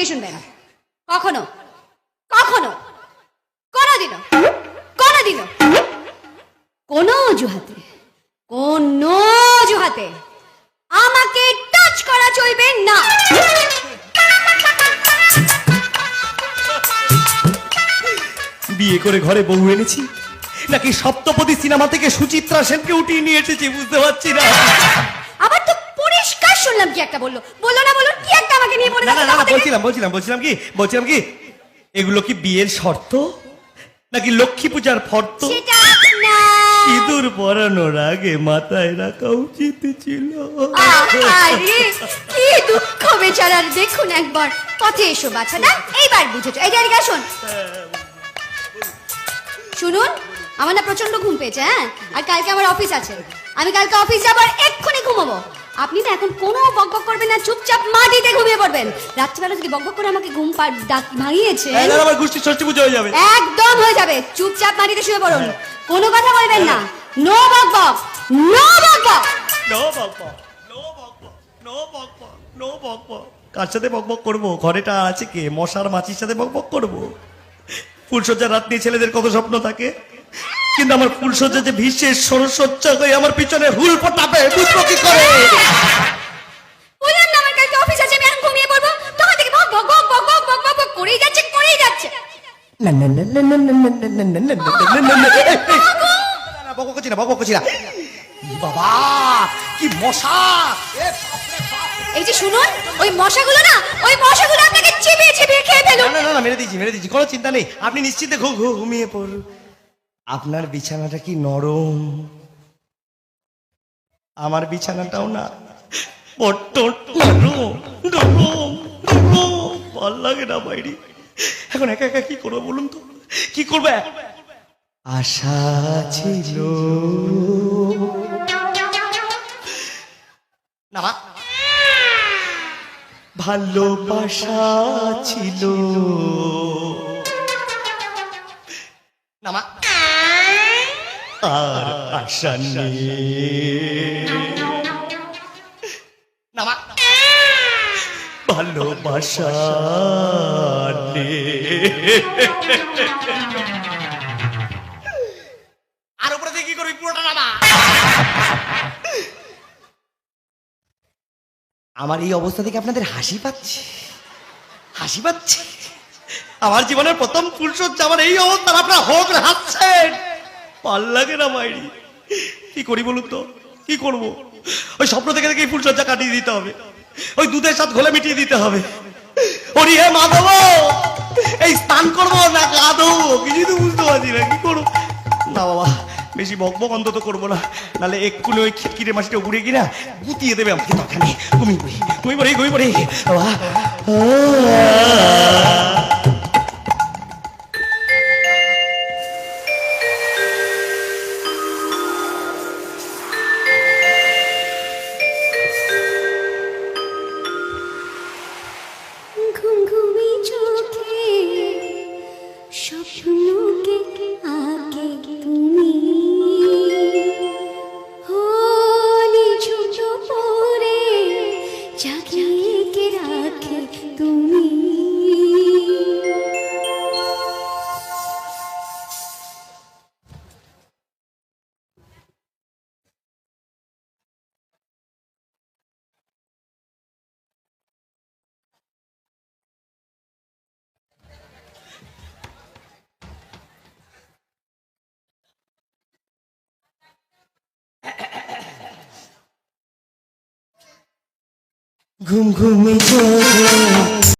দিয়ে শুনবেন কখনো। কখনো। কোনোদিনও। কোনোদিনও। কোনো অজুহাতে। কোনো অজুহাতে। আমাকে টাচ করা চলবে না। বিয়ে করে ঘরে বউ এনেছি। নাকি সপ্তপদী সিনেমা থেকে সুচিত্রা সেনকে উঠিয়ে নিয়ে এসেছি বুঝতে পারছি না। আবার তো পরিষ্কার শুনলাম কি একটা বলল। বলল না বলল কি একটা আমাকে নিয়ে পড়ে না না না বলছিলাম বলছিলাম বলছিলাম কি বলছিলাম কি এগুলো কি বিয়ের শর্ত? নাকি লক্ষ্মী পূজার ফর্ত? সেটা না। সিঁদুর পরানোর আগে মাথায় রাখা উচিত ছিল। আরে কি দুঃখ বেচারার দেখুন একবার পথে এসো বাছাদা এইবার বুঝেছ। এই জায়গায় আসুন। শুনুন আমার না প্রচণ্ড ঘুম পেয়েছে হ্যাঁ? আর কালকে আমার অফিস আছে। আমি কালকে অফিস যাবার এক্ষুনি ঘুমাবো। আপনি না এখন কোনো বকবক করবেন না চুপচাপ মাটিতে ঘুমিয়ে পড়বেন। রাত্রিবেলা যদি বকবক করে আমাকে ঘুম পা- ডাক- ভাঙিয়েছে আমার গোষ্ঠী ষষ্ঠী পুজো হয়ে যাবে। একদম হয়ে যাবে। চুপচাপ মাটিতে শুয়ে পড়ুন। কোনো কথা বলবেন না। নো বকবক নো বকবক নো বকবক নো বকবক নো বকবক নো বকবক কার সাথে বকবক করব? ঘরেটা আছে কে? মশার মাছির সাথে বকবক করব? ফুলসজ্জার রাত নিয়ে ছেলেদের কত স্বপ্ন থাকে? কিন্তু আমার ফুলসজ্জা যে ভিসে সরস্বচ্ছা হয়ে আমার পিছনে হুল পটাবে বুঝব কি করে এই যে শুনুন ওই মশাগুলো না ওই মশাগুলো খেয়ে না মেরে দিয়েছি মেরে দিয়েছি কোনো চিন্তা নেই আপনি নিশ্চিন্তে ঘুমিয়ে পড়ুন আপনার বিছানাটা কি নরম? আমার বিছানাটাও না। বড্ড নরম নরম ভালো লাগে না বাইরে এখন একা একা কি করব বলুন তো? কি করবে? আশা ছিল। না ভালোবাসা ছিল। নামা আর আশা নেই। ভালোবাসা আর উপরে দিয়ে কি করবি পুরোটা নামা? আমার এই অবস্থা থেকে আপনাদের হাসি পাচ্ছে। হাসি পাচ্ছে। আমার জীবনের প্রথম ফুলসজ্জা আমার এই অবস্থা আপনারা হোক হাসছেন। ভালো লাগে না মাইরি। কি করি বলুন তো? কি করব? ওই স্বপ্ন থেকে এই ফুলসজ্জা কাটিয়ে দিতে হবে। ওই দুধের সাথে ঘোলে মিটিয়ে দিতে হবে। ওরি হে মাধব, এই স্নান করব না গা কিছুই তো বুঝতে পারছি না, কি করব? না বাবা, বেশি বকবক অন্তত করব না। নাহলে এক্ষুনি ওই খিটকিরে মাসিটা উড়ে কিনা গুতিয়ে দেবে আমাকে দরকার নেই ঘুমিয়ে পড়ি ঘুমিয়ে পড়ি ঘুমিয়ে পড়ি। বাবা के राखे तुम ঘুম ঘুমে চোখে